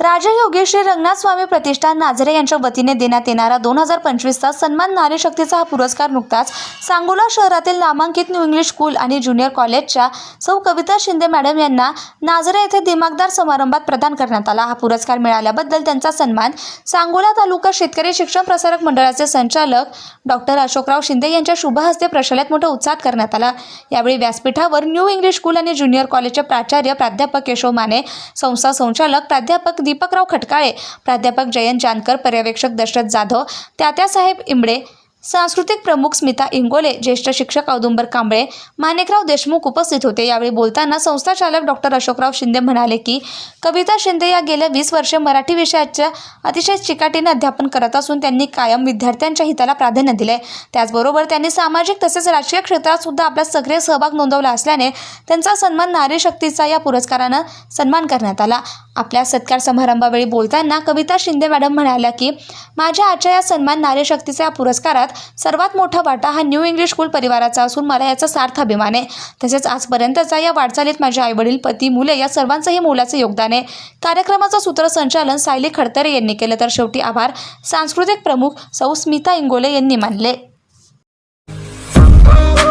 राजा योगेश्वरी रंगनाथ स्वामी प्रतिष्ठान नाझरे यांच्या वतीने देण्यात येणारा दोन हजार पंचवीसचा सन्मान नारी शक्तीचा हा पुरस्कार नुकताच सांगोला शहरातील नामांकित न्यू इंग्लिश स्कूल आणि ज्युनियर कॉलेजच्या सौ कविता शिंदे मॅडम यांना नाझरे येथे दिमागदार समारंभात प्रदान करण्यात आला. हा पुरस्कार मिळाल्याबद्दल त्यांचा सन्मान सांगोला तालुका शेतकरी शिक्षण प्रसारक मंडळाचे संचालक डॉक्टर अशोकराव शिंदे यांच्या शुभ हस्ते प्रशल्यात मोठ्या उत्साहात करण्यात आला. यावेळी व्यासपीठावर न्यू इंग्लिश स्कूल आणि ज्युनियर कॉलेजचे प्राचार्य प्राध्यापक केशव माने संस्था संचालक प्राध्यापक दीपकराव खटकाळे प्राध्यापक जयंत जानकर पर्यवेक्षक दशरथ जाधव तात्यासाहेब इमडे सांस्कृतिक प्रमुख स्मिता इंगोले ज्येष्ठ शिक्षक औदुंबर कांबळे माणिकराव देशमुख उपस्थित होते. यावेळी बोलताना संस्थाचालक डॉक्टर अशोकराव शिंदे म्हणाले की कविता शिंदे या गेल्या वीस वर्षे मराठी विषयाच्या अतिशय चिकाटीने अध्यापन करत असून त्यांनी कायम विद्यार्थ्यांच्या हिताला प्राधान्य दिले त्याचबरोबर त्यांनी सामाजिक तसेच राजकीय क्षेत्रात सुद्धा आपला सक्रिय सहभाग नोंदवला असल्याने त्यांचा सन्मान नारी शक्तीचा या पुरस्कारानं सन्मान करण्यात आला. आपल्या सत्कार समारंभावेळी बोलताना कविता शिंदे मॅडम म्हणाल्या की माझ्या आजच्या या सन्मान नारीशक्तीच्या या पुरस्कारात सर्वात मोठा वाटा हा न्यू इंग्लिश स्कूल परिवाराचा असून मला याचा सार्थ अभिमान आहे. तसेच आजपर्यंतचा या वाटचालीत माझे आईवडील पती मुले या सर्वांचंही मोलाचं योगदान आहे. कार्यक्रमाचं सूत्रसंचालन सायली खडतरे यांनी केलं तर शेवटी आभार. सांस्कृतिक प्रमुख सौ स्मिता इंगोले यांनी मानले.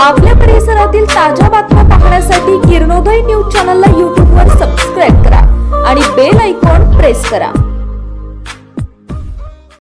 आपल्या परिसरातील ताज्या बातम्या पाहण्यासाठी किरणोदय न्यूज चॅनलला यूट्यूबवर ನಮಸ್ಕಾರ